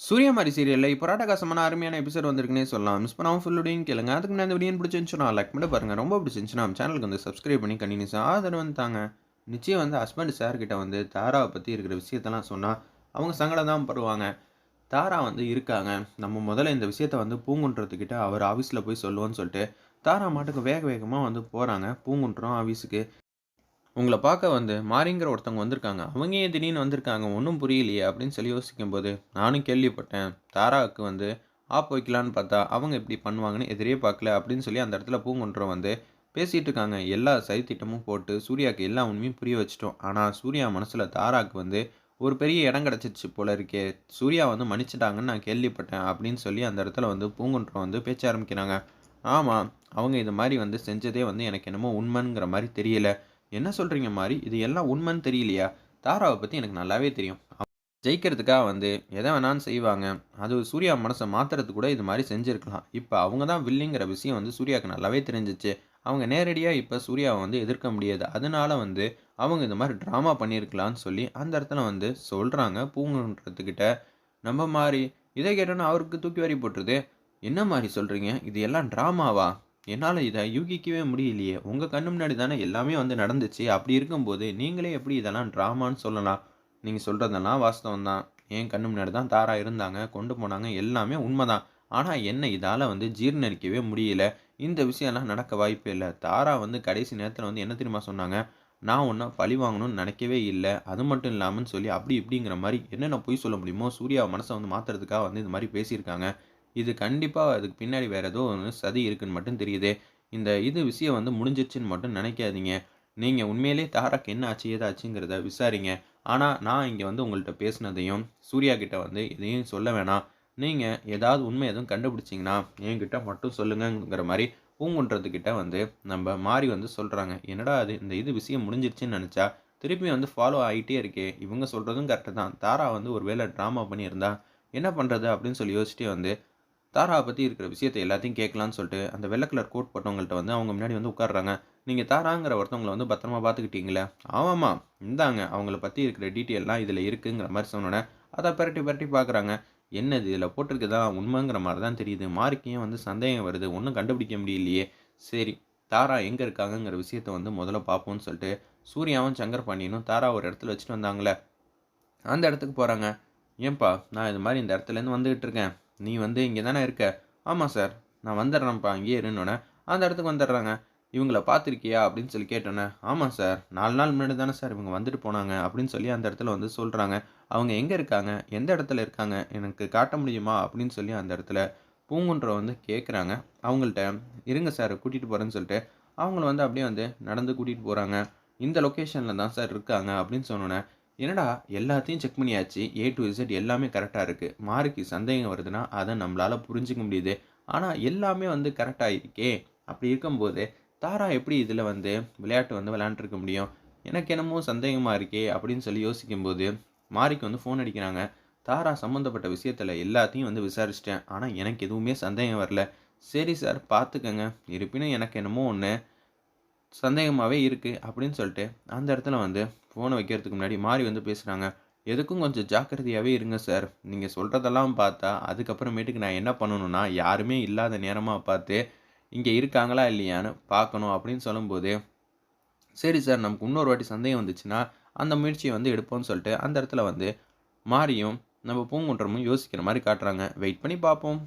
சூரியமாரி சீரியலில் இப்போ ராட்டகாசமான அருமையான எபிசோட் வந்திருக்குன்னே சொல்லலாம். மிஸ் பண்ணாமல் ஃபுல்லுடையும் கேளுங்க. அதுக்கு நான் இந்த வீடியோ பிடிச்சிருந்துச்சுன்னா லைக் பண்ணி பாருங்கள் ரொம்ப பிடிச்சிருந்துச்சுன்னா நம்ம சேனலுக்கு வந்து சப்ஸ்கிரைப் பண்ணி கண்டினியூஸாக ஆதரவு தாங்க. நிச்சயம் வந்து ஹஸ்பண்ட் சார்கிட்ட வந்து தாராவை பற்றி இருக்கிற விஷயத்தெல்லாம் சொன்னால் அவங்க சங்கடம் தான் படுவாங்க. தாரா வந்து இருக்காங்க. நம்ம முதல்ல இந்த விஷயத்த வந்து பூங்குன்றத்துக்கிட்ட அவர் ஆஃபீஸில் போய் சொல்லுவோன்னு சொல்லிட்டு தாரா மாட்டுக்கு வேக வேகமாக வந்து போகிறாங்க பூங்குன்றம் ஆஃபீஸுக்கு உங்களை பார்க்க வந்து மாரிங்கிற ஒருத்தவங்க வந்திருக்காங்க. அவங்க ஏன் திடீர்னு வந்திருக்காங்க. ஒன்றும் புரியலையே அப்படின்னு சொல்லி யோசிக்கும்போது நானும் கேள்விப்பட்டேன். தாராவுக்கு வந்து ஆப் வைக்கலான்னு பார்த்தா அவங்க இப்படி பண்ணுவாங்கன்னு எதிரே பார்க்கல அப்படின்னு சொல்லி அந்த இடத்துல பூங்குன்றம் வந்து பேசிகிட்டு இருக்காங்க. எல்லா சதித்திட்டமும் போட்டு சூர்யாவுக்கு எல்லா உண்மையும் புரிய வச்சிட்டோம். ஆனால் சூர்யா மனசில் தாராவுக்கு வந்து ஒரு பெரிய இடம் கிடச்சிச்சு போல இருக்கே. சூர்யா வந்து மன்னிச்சிட்டாங்கன்னு நான் கேள்விப்பட்டேன் அப்படின்னு சொல்லி அந்த இடத்துல வந்து பூங்குன்றம் வந்து பேச்ச ஆரம்பிக்கிறாங்க. ஆமாம் அவங்க இது மாதிரி வந்து செஞ்சதே வந்து எனக்கு என்னமோ உண்மைங்கிற மாதிரி தெரியல. என்ன சொல்கிறீங்க மாதிரி இது எல்லாம் உண்மைன்னு தெரியலையா? தாராவை பற்றி எனக்கு நல்லாவே தெரியும். ஜெயிக்கிறதுக்காக வந்து எதை வேணாலும் செய்வாங்க. அது சூர்யா மனசை மாற்றுறது கூட இது மாதிரி செஞ்சுருக்கலாம். இப்போ அவங்க தான் வில்லிங்கிற விஷயம் வந்து சூர்யாவுக்கு நல்லாவே தெரிஞ்சிச்சு. அவங்க நேரடியாக இப்போ சூர்யாவை வந்து எதிர்க்க முடியாது. அதனால வந்து அவங்க இந்த மாதிரி ட்ராமா பண்ணியிருக்கலான்னு சொல்லி அந்த இடத்துல வந்து சொல்கிறாங்க பூங்குன்றதுக்கிட்ட நம்ம மாதிரி இதை கேட்டோன்னா அவருக்கு தூக்கி வாரி போட்டுருது. என்ன மாதிரி சொல்கிறீங்க இது எல்லாம் ட்ராமாவா என்னால் இதை யூகிக்கவே முடியலையே. உங்கள் கண்ணு முன்னாடி தானே எல்லாமே வந்து நடந்துச்சு. அப்படி இருக்கும்போது நீங்களே எப்படி இதெல்லாம் ட்ராமான்னு சொல்லலாம்? நீங்கள் சொல்கிறதெல்லாம் வாஸ்தவம் தான். என் கண்ணு முன்னாடி தான் தாரா இருந்தாங்க கொண்டு போனாங்க எல்லாமே உண்மை தான் ஆனால் என்ன இதால் வந்து ஜீர்ணரிக்கவே முடியல. இந்த விஷயம்லாம் நடக்க வாய்ப்பே இல்லை. தாரா வந்து கடைசி நேரத்தில் வந்து என்ன தெரியுமா சொன்னாங்க? நான் ஒன்றும் பழி வாங்கணும்னு நினைக்கவே இல்லை. அது மட்டும் இல்லாமல் சொல்லி அப்படி இப்படிங்கிற மாதிரி என்னென்ன பொய் சொல்ல முடியுமோ சூர்யா மனசை வந்து மாற்றுறதுக்காக வந்து இந்த மாதிரி பேசியிருக்காங்க. இது கண்டிப்பாக அதுக்கு பின்னாடி வேறு ஏதோ ஒன்று சதி இருக்குன்னு மட்டும் தெரியுது. இந்த இது விஷயம் வந்து முடிஞ்சிருச்சுன்னு மட்டும் நினைக்காதீங்க. நீங்கள் உண்மையிலே தாராக்கு என்ன ஆச்சு ஏதாச்சுங்கிறத விசாரிங்க. ஆனால் நான் இங்கே வந்து உங்கள்கிட்ட பேசினதையும் சூர்யா கிட்ட வந்து இதையும் சொல்ல வேணாம். நீங்கள் ஏதாவது உண்மை எதுவும் கண்டுபிடிச்சிங்கன்னா என்கிட்ட மட்டும் சொல்லுங்கங்கிற மாதிரி பூங்குன்றதுக்கிட்ட வந்து நம்ம மாறி வந்து சொல்கிறாங்க என்னடா அது இந்த இது விஷயம் முடிஞ்சிருச்சுன்னு நினச்சா திருப்பி வந்து ஃபாலோ ஆகிட்டே இருக்கே. இவங்க சொல்கிறதும் கரெக்டு தான். தாரா வந்து ஒரு வேளை ட்ராமா பண்ணியிருந்தா என்ன பண்ணுறது அப்படின்னு சொல்லி யோசிச்சுட்டே வந்து தாராவை பற்றி இருக்கிற விஷயத்தை எல்லாத்தையும் கேட்கலான்னு சொல்லிட்டு அந்த வெள்ளை கலர் கோட் போட்டவங்கள்ட்ட வந்து அவங்க முன்னாடி வந்து உட்காடுறாங்க நீங்கள் தாராங்கிற ஒருத்தவங்களை வந்து பத்திரமா பார்த்துக்கிட்டீங்களே? ஆமாம்மா இந்தாங்க அவங்கள பற்றி இருக்கிற டீட்டெயிலாம் இதில் இருக்குங்கிற மாதிரி சொன்னோன்னே அதை பரட்டி பரட்டி பார்க்குறாங்க. என்னது இதில் போட்டிருக்குதா? உண்மைங்கிற மாதிரி தான் தெரியுது. மார்க்கையும் வந்து சந்தேகம் வருது. ஒன்றும் கண்டுபிடிக்க முடியலையே. சரி தாரா எங்கே இருக்காங்கங்கிற விஷயத்த வந்து முதல்ல பார்ப்போம்னு சொல்லிட்டு சூர்யாவும் சங்கர் பாண்டியனும் தாரா ஒரு இடத்துல வச்சுட்டு வந்தாங்களே. அந்த இடத்துக்கு போகிறாங்க ஏன்பா நான் இது மாதிரி இந்த இடத்துலேருந்து வந்துக்கிட்டு இருக்கேன். நீ வந்து இங்கே தானே இருக்க? ஆமாம் சார் நான் வந்துடுறேன்ப்பா அங்கேயே இருந்தோன்னே அந்த இடத்துக்கு வந்துடுறாங்க. இவங்கள பார்த்துருக்கியா? அப்படின்னு சொல்லி கேட்டோன்னே ஆமாம் சார் நாலு நாள் முன்னாடி தானே சார் இவங்க வந்துட்டு போனாங்க அப்படின்னு சொல்லி அந்த இடத்துல வந்து சொல்கிறாங்க அவங்க எங்கே இருக்காங்க? எந்த இடத்துல இருக்காங்க? எனக்கு காட்ட முடியுமா? அப்படின்னு சொல்லி அந்த இடத்துல பூங்குன்ற வந்து கேட்குறாங்க அவங்கள்ட்ட இருங்க சார் கூட்டிகிட்டு போகிறேன்னு சொல்லிட்டு. அவங்கள வந்து அப்படியே வந்து நடந்து கூட்டிகிட்டு போகிறாங்க இந்த லொக்கேஷனில் தான் சார் இருக்காங்க அப்படின்னு சொன்னோன்னே என்னடா எல்லாத்தையும் செக் பண்ணியாச்சு? ஏ டு இசட் எல்லாமே கரெக்டாக இருக்குது மார்க்கு சந்தேகம் வருதுன்னா அதை நம்மளால் புரிஞ்சிக்க முடியுது. ஆனால் எல்லாமே வந்து கரெக்டாக இருக்கே அப்படி இருக்கும்போது தாரா எப்படி இதில் வந்து விளையாட்டு வந்து விளையாண்டுருக்க முடியும்? எனக்கு என்னமோ சந்தேகமாக இருக்கே அப்படின்னு சொல்லி யோசிக்கும்போது மாரிக்கு வந்து ஃபோன் அடிக்கிறாங்க. தாரா சம்மந்தப்பட்ட விஷயத்தில் எல்லாத்தையும் வந்து விசாரிச்சிட்டேன். ஆனால் எனக்கு எதுவுமே சந்தேகம் வரல. சரி சார் பார்த்துக்கங்க. இருப்பினும் எனக்கு என்னமோ ஒன்று சந்தேகமாகவே இருக்குது அப்படின்னு சொல்லிட்டு அந்த இடத்துல வந்து ஃபோனை வைக்கிறதுக்கு முன்னாடி மாறி வந்து பேசுகிறாங்க எதுக்கும் கொஞ்சம் ஜாக்கிரதையாகவே இருங்க சார். நீங்கள் சொல்கிறதெல்லாம் பார்த்தா அதுக்கப்புறமேட்டுக்கு நான் என்ன பண்ணணும்னா யாருமே இல்லாத நேரமாக பார்த்து இங்கே இருக்காங்களா இல்லையான்னு பார்க்கணும் அப்படின்னு சொல்லும்போது சரி சார் நமக்கு இன்னொரு வாட்டி சந்தேகம் வந்துச்சுன்னா அந்த முயற்சியை வந்து எடுப்போம்னு சொல்லிட்டு அந்த இடத்துல வந்து மாறியும் நம்ம பூங்குன்றமும் யோசிக்கிற மாதிரி காட்டுறாங்க. வெயிட் பண்ணி பார்ப்போம்.